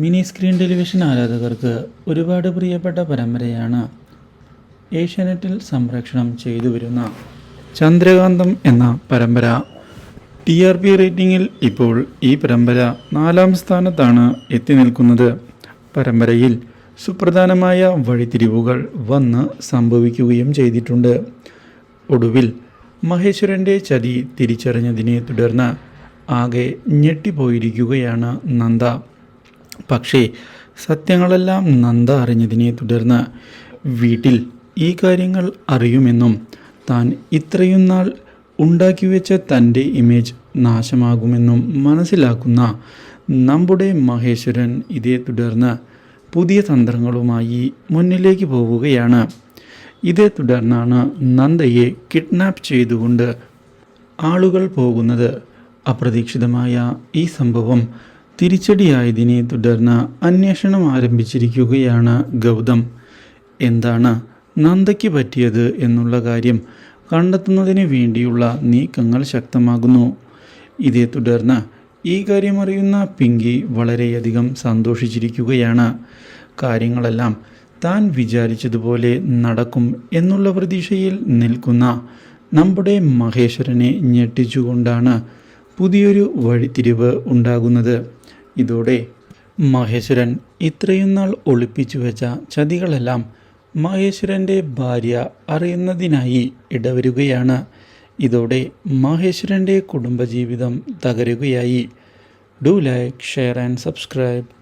Mini screen television ആരാധകർക്ക് ഒരുപാട് പ്രിയപ്പെട്ട പരമ്പരയാണ് ഏഷ്യാനെറ്റിൽ സംപ്രേഷണം ചെയ്തു വരുന്ന ചന്ദ്രകാന്തം എന്ന പരമ്പര. ടി ആർ പി റേറ്റിംഗിൽ ഇപ്പോൾ ഈ പരമ്പര നാലാം സ്ഥാനത്താണ് എത്തി നിൽക്കുന്നത്. പരമ്പരയിൽ സുപ്രധാനമായ വഴിത്തിരിവുകൾ വന്ന് സംഭവിക്കുകയും ചെയ്തിട്ടുണ്ട്. ഒടുവിൽ മഹേശ്വരന്റെ ചതി തിരിച്ചറിഞ്ഞതിനെ തുടർന്ന് ആകെ ഞെട്ടിപ്പോയിരിക്കുകയാണ് നന്ദ. പക്ഷേ സത്യങ്ങളെല്ലാം നന്ദ അറിഞ്ഞതിനെ തുടർന്ന് വീട്ടിൽ ഈ കാര്യങ്ങൾ അറിയുമെന്നും താൻ ഇത്രയും നാൾ ഉണ്ടാക്കി വെച്ച തന്റെ ഇമേജ് നാശമാകുമെന്നും മനസ്സിലാക്കുന്ന നമ്മുടെ മഹേശ്വരൻ ഇതേ തുടർന്ന് പുതിയ തന്ത്രങ്ങളുമായി മുന്നിലേക്ക് പോവുകയാണ്. ഇതേ തുടർന്നാണ് നന്ദയെ കിഡ്നാപ്പ് ചെയ്തുകൊണ്ട് ആളുകൾ പോകുന്നത്. അപ്രതീക്ഷിതമായ ഈ സംഭവം തിരിച്ചടിയായതിനെ തുടർന്ന് അന്വേഷണം ആരംഭിച്ചിരിക്കുകയാണ് ഗൗതം. എന്താണ് നന്ദയ്ക്ക് പറ്റിയത് എന്നുള്ള കാര്യം കണ്ടെത്തുന്നതിന് വേണ്ടിയുള്ള നീക്കങ്ങൾ ശക്തമാകുന്നു. ഇതേ തുടർന്ന് ഈ കാര്യമറിയുന്ന പിങ്കി വളരെയധികം സന്തോഷിച്ചിരിക്കുകയാണ്. കാര്യങ്ങളെല്ലാം താൻ വിചാരിച്ചതുപോലെ നടക്കും എന്നുള്ള പ്രതീക്ഷയിൽ നിൽക്കുന്ന നമ്മുടെ മഹേശ്വരനെ ഞെട്ടിച്ചുകൊണ്ടാണ് പുതിയൊരു വഴിത്തിരിവ് ഉണ്ടാകുന്നത്. ഇതോടെ. മഹേശ്വരൻ ഇത്രയും നാൾ ഒളിപ്പിച്ചു വെച്ച ചതികളെല്ലാം മഹേശ്വരന്റെ ഭാര്യ അറിയുന്നതിനായി ഇടവരുകയാണ്. ഇതോടെ മഹേശ്വരന്റെ കുടുംബജീവിതം തകരുകയായി. Do like share and subscribe.